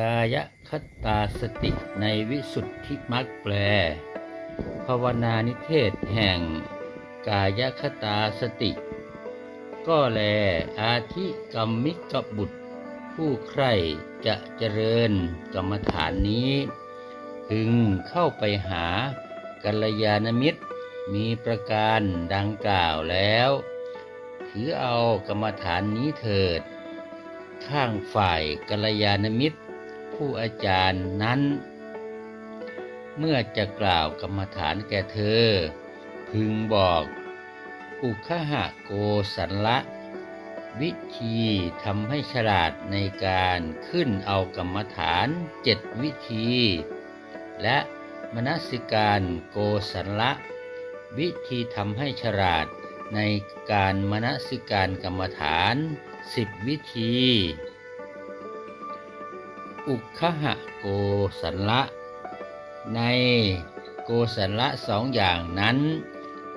กายคตาสติในวิสุทธิมรรคแปล ภาวนานิเทศแห่งกายคตาสติ ก็แลอาธิกรรมิกบุตร ผู้ใครจะเจริญกรรมฐานนี้ พึงเข้าไปหากัลยาณมิตรมีประการดังกล่าวแล้ว ถือเอากรรมฐานนี้เถิด ข้างฝ่ายกัลยาณมิตร ผู้อาจารย์นั้น เมื่อจะกล่าวกรรมฐานแก่เธอ พึงบอก อุคหะโกสันละวิธีทำให้ฉลาดในการขึ้นเอากรรมฐานเจ็ดวิธี และมนสิการโกสันละวิธีทำให้ฉลาดในการมนสิการกรรมฐานสิบวิธี อุคหะโกสันละในโกสันละสองอย่างนั้น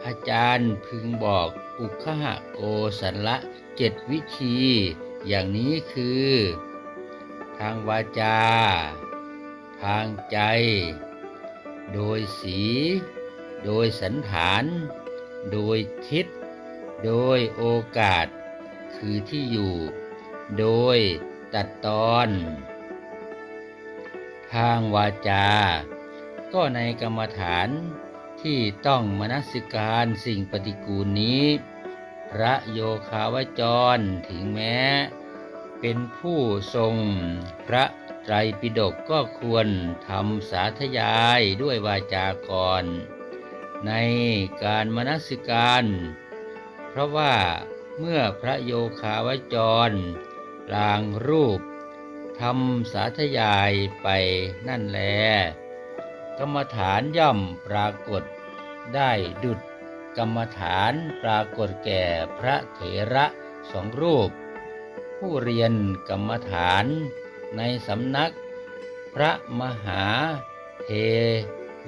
อาจารย์พึงบอกอุคหะโกสันละเจ็ดวิธี อย่างนี้คือ ทางวาจา ทางใจ โดยสี โดยสันฐาน โดยทิศ โดยโอกาส คือที่อยู่ โดยตัดตอน ทางวาจา ก็ในกรรมฐานที่ต้องมนสิการสิ่งปฏิกูลนี้ พระโยคาวจรถึงแม้ เป็นผู้ทรงพระไตรปิฎกก็ควรทำสาธยายด้วยวาจาก่อนในการมนสิการ เพราะว่าเมื่อพระโยคาวจรลางรูป ทำสาธยายไปนั่นแล กรรมฐานย่อมปรากฏได้ดุดกรรมฐานปรากฏแก่พระเถระสองรูป ผู้เรียนกรรมฐานในสำนัก พระมหาเท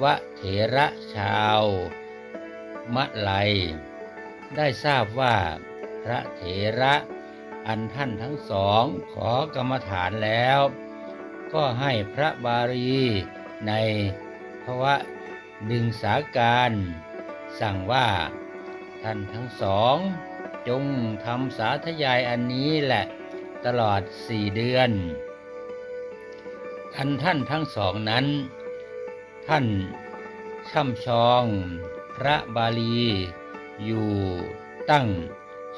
วเถระชาวมะไลยได้ทราบว่าพระเถระ อันท่านทั้งสองขอกรรมฐานแล้ว ก็ให้พระบาลีในภวะดึงสาการ สั่งว่าท่านทั้งสอง จงทำสาธยายอันนี้แหละตลอดสี่เดือน อันท่านทั้งสองนั้น ท่านช่ำชองพระบาลี อยู่ตั้ง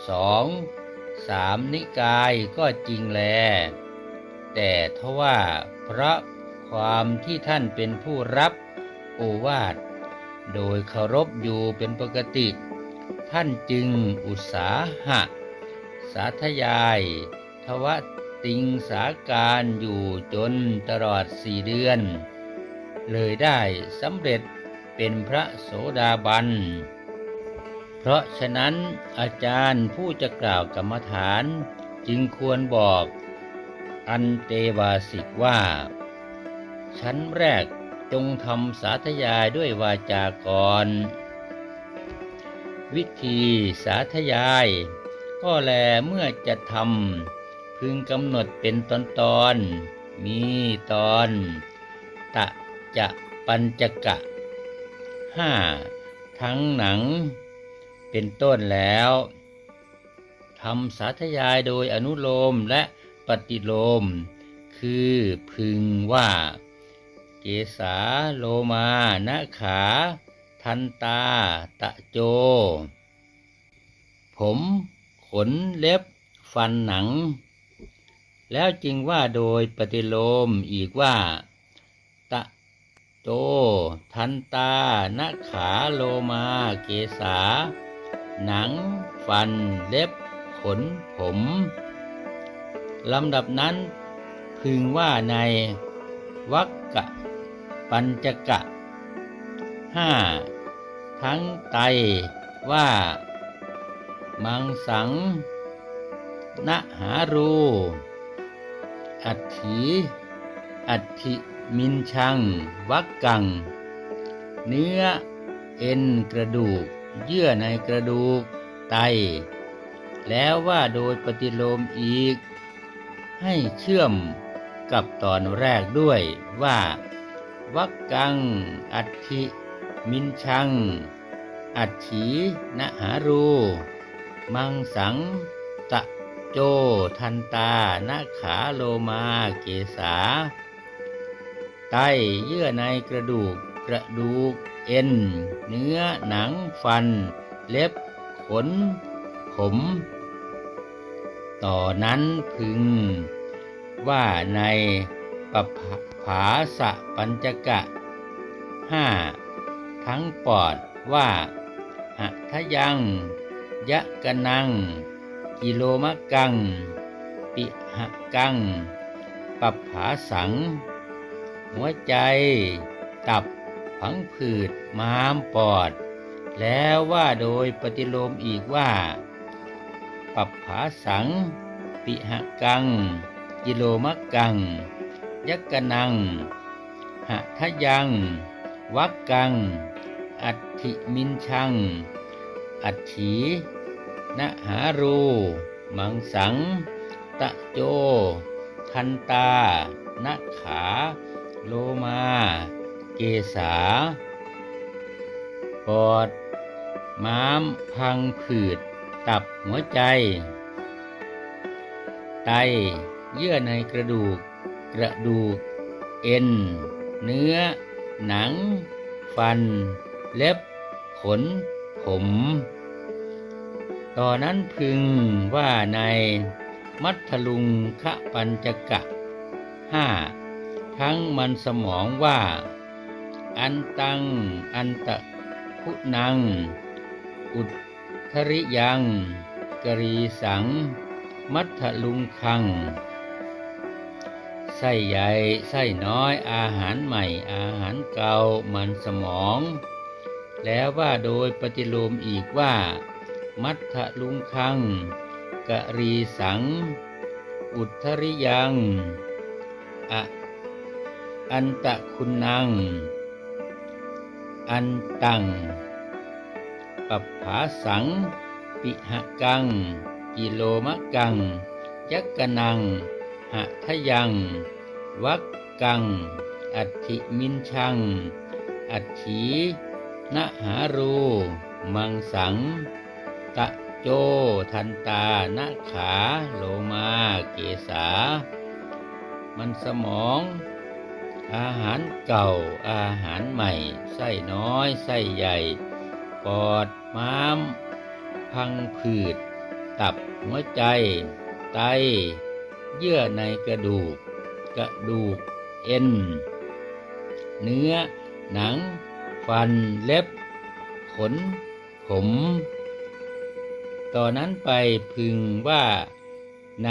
สอง สามนิกายก็จริงแล แต่ทว่าเพราะความที่ท่านเป็นผู้รับโอวาท โดยเคารพอยู่เป็นปกติ ท่านจึงอุตสาหะ สาธยาย ทวติงสาการอยู่จนตลอดสี่เดือน เลยได้สำเร็จเป็นพระโสดาบัน เพราะฉะนั้นอาจารย์ผู้จะกล่าวกรรมฐานจึงควรบอกอันเตวาสิกว่า ชั้นแรกจงทำสาธยายด้วยวาจากร วิธีสาธยาย ก็แลเมื่อจะทำพึงกำหนดเป็นตอนตอน มีตอน ตะจะปัญจกะห้าทั้งหนัง เป็นต้นแล้วทำสาธยายโดยอนุโลมและปฏิโลม คือพึงว่า เกษาโลมานะขา ทันตา ตะโจ ผม ขนเล็บ ฟันหนัง แล้วจึงว่าโดยปฏิโลมอีกว่า ตะโตทันตานะขาโลมา เกษา หนัง ฟัน เล็บ ขน ผมลำดับนั้นพึงว่าในวักกะ ปัญจกะห้าทั้งไตว่า มังสังนะหารู อัตถีอัตถิมินชัง วักกัง เนื้อเอ็นกระดูก เยื่อในกระดูกไต แล้วว่าโดยปฏิโลมอีก ให้เชื่อมกับตอนแรกด้วยว่า วักกัง อัตถิมินชัง อัตถีนหารู มังสัง ตะโจทันตานาขาโลมาเกษาไตเยื่อในกระดูก กระดูก เอ็น เนื้อหนังฟัน เล็บ ขน ผม ต่อนั้นพึง ว่าในปภาสะปัญจกะห้าทั้งปอดว่าหะทะยัง ยะกนัง กิโลมะกัง ปิหะกัง ปับผาสัง หัวใจ ตับ ผังผืดม้ามปอด แล้วว่าโดยปฏิโลมอีกว่า ปับผาสัง ปิหกัง กิโลมะกัง ยักกนัง หะทะยัง วักกัง อัตถิมินชัง อัตถีนหารูมังสัง ตะโจ ทันตานขา โลมา กษา ปอด ม้าม พังผืด ตับหัวใจ ไต เยื่อในกระดูก กระดูก เอ็น เนื้อ หนัง ฟัน เล็บ ขน ผม ต่อนนั้นพึงว่าในมัทลุงคะปัญจกะห้าทั้งมันสมองว่า อันตัง อันตะคุนัง อุทธริยัง กรีสัง มัทลุงคัง ไส้ใหญ่ ไส้น้อย อาหารใหม่ อาหารเก่า มันสมอง แล้วว่าโดยปฏิโลมอีกว่า มัทลุงคังกะรีสัง อุทธริยัง อะอันตะคุณนัง อันตังปัปผาสัง ปิหกัง กิโลมะกัง ยักกนัง หะทะยัง วักกัง อัติมินชัง อัถีนะหารู มังสัง ตะโจทันตานขา โลมา เกษา มันสมอง อาหารเก่าอาหารใหม่ ไส้น้อย ไส้ใหญ่ ปอด ม้าม พังผืด ตับหัวใจ ไต เยื่อในกระดูก กระดูก เอ็น เนื้อ หนัง ฟัน เล็บ ขน ผม ต่อนนั้นไปพึงว่าใน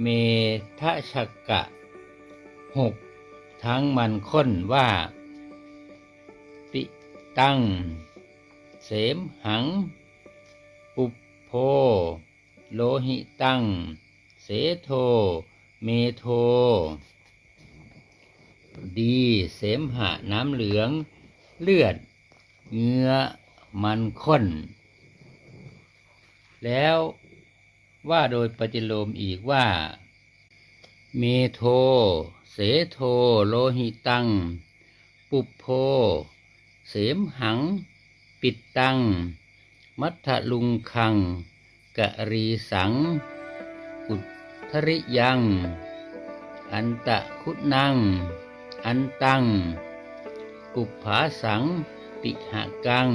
เมทะชกะหก ทั้งมันค้นว่า ติตั้ง เสมหังปุปโพโลหิตังเสโท เมโท ดีเสมหะน้ำเหลือง เลือด เงื่อมันข้น แล้วว่าโดยปฏิโลมอีกว่า เมโท เสโทโลหิตัง ปุปโพ เสมหัง ปิดตัง มัทธลุงคัง กะรีสัง อุทธริยัง อันตะคุนัง อันตัง ปุปผาสัง ปิหะกัง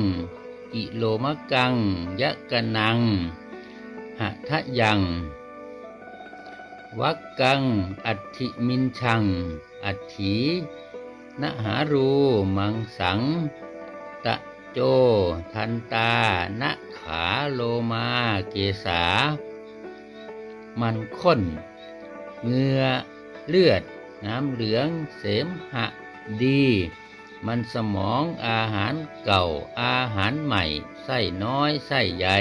กิโลมะกัง ยะกะนังหะทะยัง วักกัง อัติมินชัง อัถีนหารู มังสัง ตะโจ ทันตานขาโลมาเกษา มันข้นเงื่อเลือด น้ำเหลือง เสมหะดี มันสมองอาหารเก่าอาหารใหม่ ไส้น้อย ไส้ใหญ่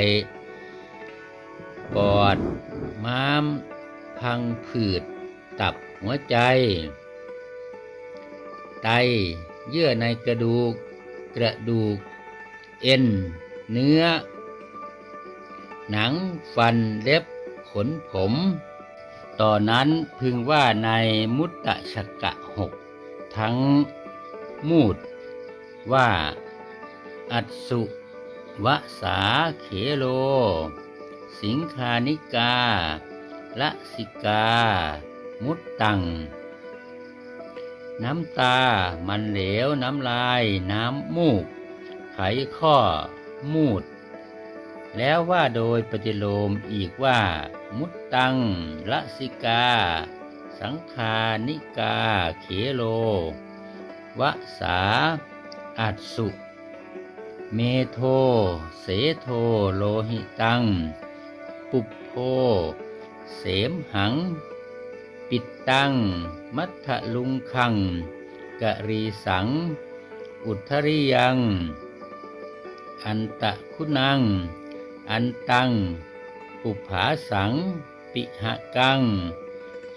ปอด ม้าม พังผืด ตับหัวใจ ไต เยื่อในกระดูก กระดูก เอ็น เนื้อ หนังฟันเล็บขนผม ต่อนนั้นพึงว่าในมุตตะชกะหก ทั้งมูด ว่า อัตสุวสาเขโล สิงคานิกา ละสิกา มุตตัง น้ำตา มันเหลว น้ำลาย น้ำมูก ไขข้อ มูด แล้วว่าโดยปฏิโลมอีกว่า มุตตัง ละสิกา สังคานิกา เขโล วสาอัตสุ เมโท เสโท โลหิตัง ปุปโพ เสมหัง ปิดตัง มัทลุงคัง กะรีสัง อุทธริยัง อันตะคุณัง อันตัง ปุผาสัง ปิหะกัง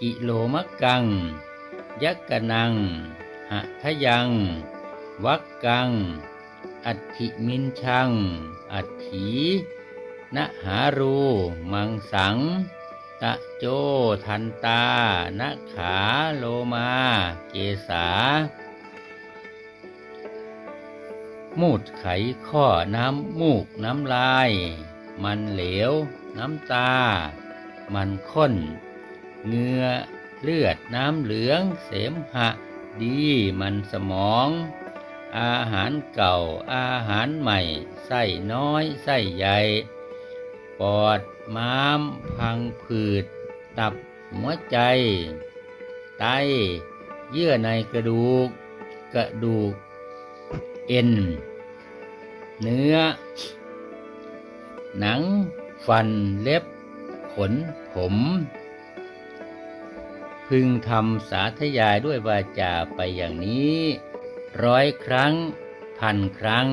อิโลมะกัง ยักกนัง หะทะยัง วักกัง อัติมินชัง อัถีนหารู มังสัง ตะโจทันตานขาโลมา เกษา มูดไขข้อน้ำมูกน้ำลาย มันเหลว น้ำตา มันข้น เงือเลือดน้ำเหลืองเสมหะ ดีมันสมอง อาหารเก่าอาหารใหม่ไส้น้อยไส้ใหญ่ ปอด ม้าม พังผืด ตับ หัวใจ ไต เยื่อในกระดูก กระดูก เอ็น เนื้อ หนัง ฟัน เล็บ ขน ผม พึงทำสาธยายด้วยวาจาไปอย่างนี้ ร้อยครั้ง พันครั้ง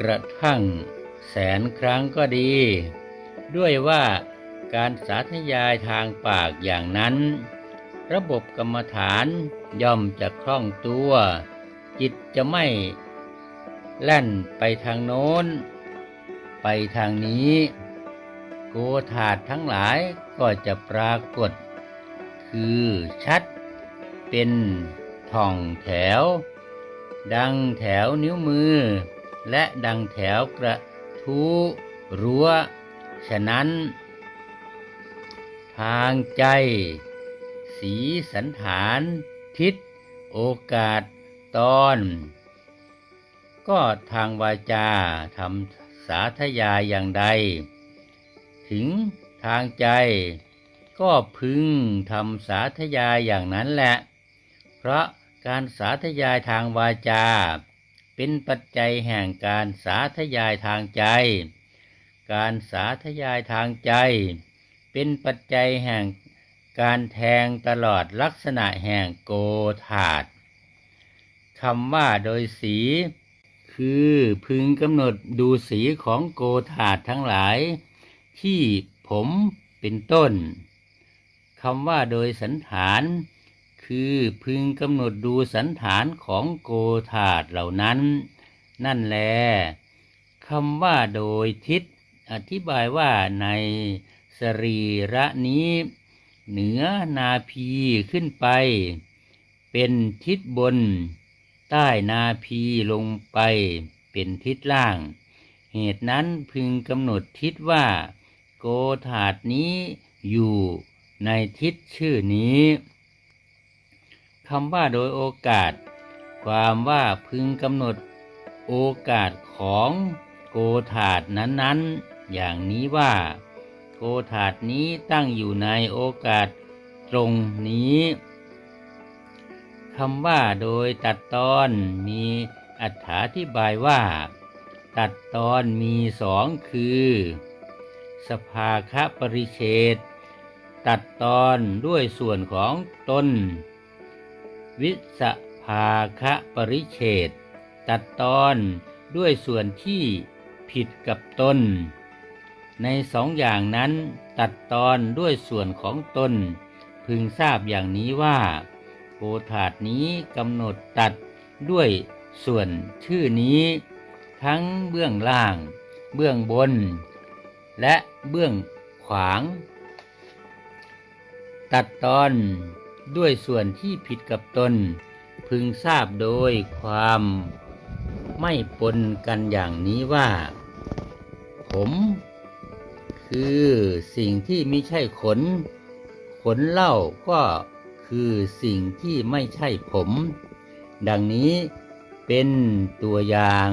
กระทั่ง แสนครั้งก็ดี ด้วยว่าการสาธยายทางปากอย่างนั้น ระบบกรรมฐานย่อมจะคล่องตัว จิตจะไม่แล่นไปทางโน้น ไปทางนี้ โกธาตทั้งหลายก็จะปรากฏ คือชัด เป็นท่องแถว ดังแถวนิ้วมือ และดังแถวกระ ทูรั้ว ฉะนั้น ทางใจ สีสันฐาน ทิศ โอกาส ตอน ก็ทางวาจาทำสาธยายอย่างใด ถึงทางใจ ก็พึงทำสาธยายอย่างนั้นแหละ เพราะการสาธยายทางวาจา เป็นปัจจัยแห่งการสาธยายทางใจ การสาธยายทางใจ เป็นปัจจัยแห่งการแทงตลอดลักษณะแห่งโกธาตคำว่าโดยสี คือพึงกำหนดดูสีของโกธาตทั้งหลาย ที่ผมเป็นต้นคำว่าโดยสันฐาน คือพึงกำหนดดูสันฐานของโกธาตเหล่านั้น นั่นแลคำว่าโดยทิศ อธิบายว่าในสรีระนี้ เหนือนาพีขึ้นไป เป็นทิศบน ใต้นาพีลงไป เป็นทิศล่าง เหตุนั้นพึงกำหนดทิศว่า โกธาตนี้อยู่ในทิศชื่อนี้ คำว่าโดยโอกาส ความว่าพึงกำหนดโอกาสของโกธาตนั้นๆ อย่างนี้ว่า โกธาตนี้ตั้งอยู่ในโอกาสตรงนี้คำว่าโดยตัดตอนมีอธิบายว่า ตัดตอนมีสองคือ สภาคะปริเฉดตัดตอนด้วยส่วนของตน วิสภาคะปริเฉดตัดตอนด้วยส่วนที่ผิดกับตน ในสองอย่างนั้นตัดตอนด้วยส่วนของตน พึงทราบอย่างนี้ว่าโกธาตนี้กำหนดตัดด้วยส่วนชื่อนี้ ทั้งเบื้องล่าง เบื้องบน และเบื้องขวาง ตัดตอน ด้วยส่วนที่ผิดกับตน พึงทราบโดยความไม่ปนกันอย่างนี้ว่า ผม คือสิ่งที่ไม่ใช่ขน ขนเล่าก็คือสิ่งที่ไม่ใช่ผม ดังนี้เป็นตัวอย่าง